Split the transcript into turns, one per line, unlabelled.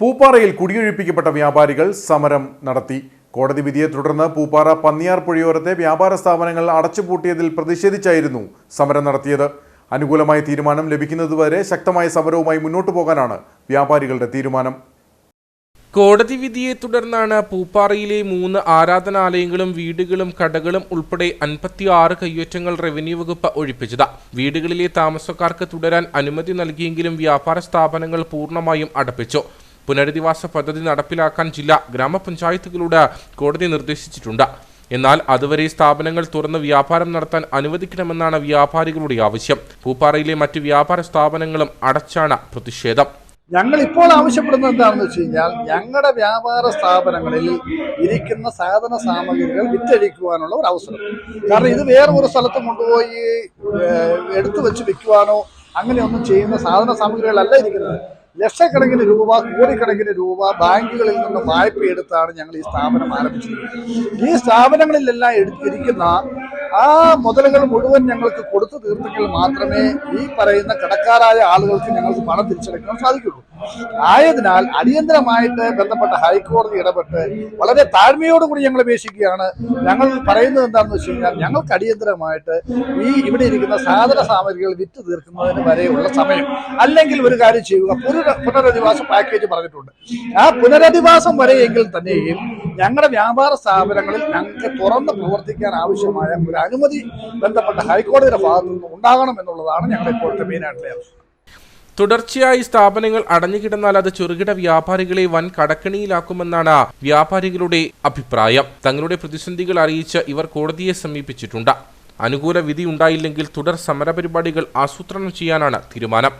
പൂപ്പാറയിൽ കുടിയൊഴിപ്പിക്കപ്പെട്ട വ്യാപാരികൾ സമരം നടത്തി. കോടതി വിധിയെ തുടർന്ന് പൂപ്പാറ പന്നിയാർ പുഴയോരത്തെ വ്യാപാര സ്ഥാപനങ്ങൾ അടച്ചുപൂട്ടിയതിൽ പ്രതിഷേധിച്ചായിരുന്നു സമരം നടത്തിയത്. അനുകൂലമായ തീരുമാനം ലഭിക്കുന്നതുവരെ ശക്തമായ സമരവുമായി മുന്നോട്ട് പോകാനാണ് വ്യാപാരികളുടെ തീരുമാനം.
കോടതി വിധിയെ തുടർന്നാണ് പൂപ്പാറയിലെ മൂന്ന് ആരാധനാലയങ്ങളും വീടുകളും കടകളും ഉൾപ്പെടെ അൻപത്തിയാറ് കയ്യേറ്റങ്ങൾ റവന്യൂ വകുപ്പ് ഒഴിപ്പിച്ചത്. വീടുകളിലെ താമസക്കാർക്ക് തുടരാൻ അനുമതി നൽകിയെങ്കിലും വ്യാപാര സ്ഥാപനങ്ങൾ പൂർണമായും അടപ്പിച്ചു. പുനരധിവാസ പദ്ധതി നടപ്പിലാക്കാൻ ജില്ലാ ഗ്രാമപഞ്ചായത്തുകളോട് കോടതി നിർദ്ദേശിച്ചിട്ടുണ്ട്. എന്നാൽ അതുവരെ സ്ഥാപനങ്ങൾ തുറന്ന് വ്യാപാരം നടത്താൻ അനുവദിക്കണമെന്നാണ് വ്യാപാരികളുടെ ആവശ്യം. പൂപ്പാറയിലെ മറ്റ് വ്യാപാര സ്ഥാപനങ്ങളും അടച്ചാണ് പ്രതിഷേധം.
ഞങ്ങൾ ഇപ്പോൾ ആവശ്യപ്പെടുന്നത് എന്താണെന്ന് വെച്ച് കഴിഞ്ഞാൽ ഞങ്ങളുടെ വ്യാപാര സ്ഥാപനങ്ങളിൽ ഇരിക്കുന്ന സാധന സാമഗ്രികൾ വിറ്റഴിക്കുവാനുള്ള ഒരു അവസരം. കാരണം ഇത് വേറൊരു സ്ഥലത്ത് കൊണ്ടുപോയി എടുത്തു വെച്ച് വിൽക്കുവാനോ അങ്ങനെയൊന്നും ചെയ്യുന്ന സാധന സാമഗ്രികളല്ല ഇരിക്കുന്നത്. ലക്ഷക്കണക്കിന് രൂപ കോടിക്കണക്കിന് രൂപ ബാങ്കുകളിൽ നിന്ന് വായ്പ എടുത്താണ് ഞങ്ങൾ ഈ സ്ഥാപനം ആരംഭിച്ചത് ഈ സ്ഥാപനങ്ങളിലെല്ലാം എടുത്തിരിക്കുന്ന ആ മുതലുകൾ മുഴുവൻ ഞങ്ങൾക്ക് കൊടുത്തു തീർത്തെങ്കിൽ മാത്രമേ ഈ പറയുന്ന കടക്കാരായ ആളുകൾക്ക് ഞങ്ങൾക്ക് പണം തിരിച്ചടയ്ക്കാൻ സാധിക്കുള്ളൂ. ആയതിനാൽ അടിയന്തരമായിട്ട് ബന്ധപ്പെട്ട ഹൈക്കോടതി ഇടപെട്ട് വളരെ താഴ്മയോടുകൂടി ഞങ്ങൾ അപേക്ഷിക്കുകയാണ്. ഞങ്ങൾ പറയുന്നത് എന്താണെന്ന് വെച്ച് കഴിഞ്ഞാൽ ഞങ്ങൾക്ക് അടിയന്തരമായിട്ട് ഈ ഇവിടെ ഇരിക്കുന്ന സാധന സാമഗ്രികൾ വിറ്റ് തീർക്കുന്നതിന് വരെയുള്ള സമയം അല്ലെങ്കിൽ ഒരു കാര്യം ചെയ്യുക. പുനര പുനരധിവാസ പാക്കേജ് പറഞ്ഞിട്ടുണ്ട്. ആ പുനരധിവാസം വരെയെങ്കിൽ തന്നെയും ഞങ്ങളുടെ വ്യാപാര സ്ഥാപനങ്ങളിൽ ഞങ്ങൾക്ക് തുറന്ന് പ്രവർത്തിക്കാൻ ആവശ്യമായ ഒരു അനുമതി ബന്ധപ്പെട്ട ഹൈക്കോടതിയുടെ ഭാഗത്തു നിന്ന് ഉണ്ടാകണം എന്നുള്ളതാണ് ഞങ്ങളുടെ ഇപ്പോഴത്തെ മെയിനായിട്ടുള്ള ആവശ്യം
തുടർച്ചയായി സ്ഥാപനങ്ങൾ അടഞ്ഞുകിടന്നാൽ അത് ചെറുകിട വ്യാപാരികളെ വൻ കടക്കണിയിലാക്കുമെന്നാണ് വ്യാപാരികളുടെ അഭിപ്രായം. തങ്ങളുടെ പ്രതിസന്ധികൾ അറിയിച്ച് ഇവർ കോടതിയെ സമീപിച്ചിട്ടുണ്ട്. അനുകൂല വിധി ഉണ്ടായില്ലെങ്കിൽ തുടർ സമരപരിപാടികൾ ആസൂത്രണം ചെയ്യാനാണ് തീരുമാനം.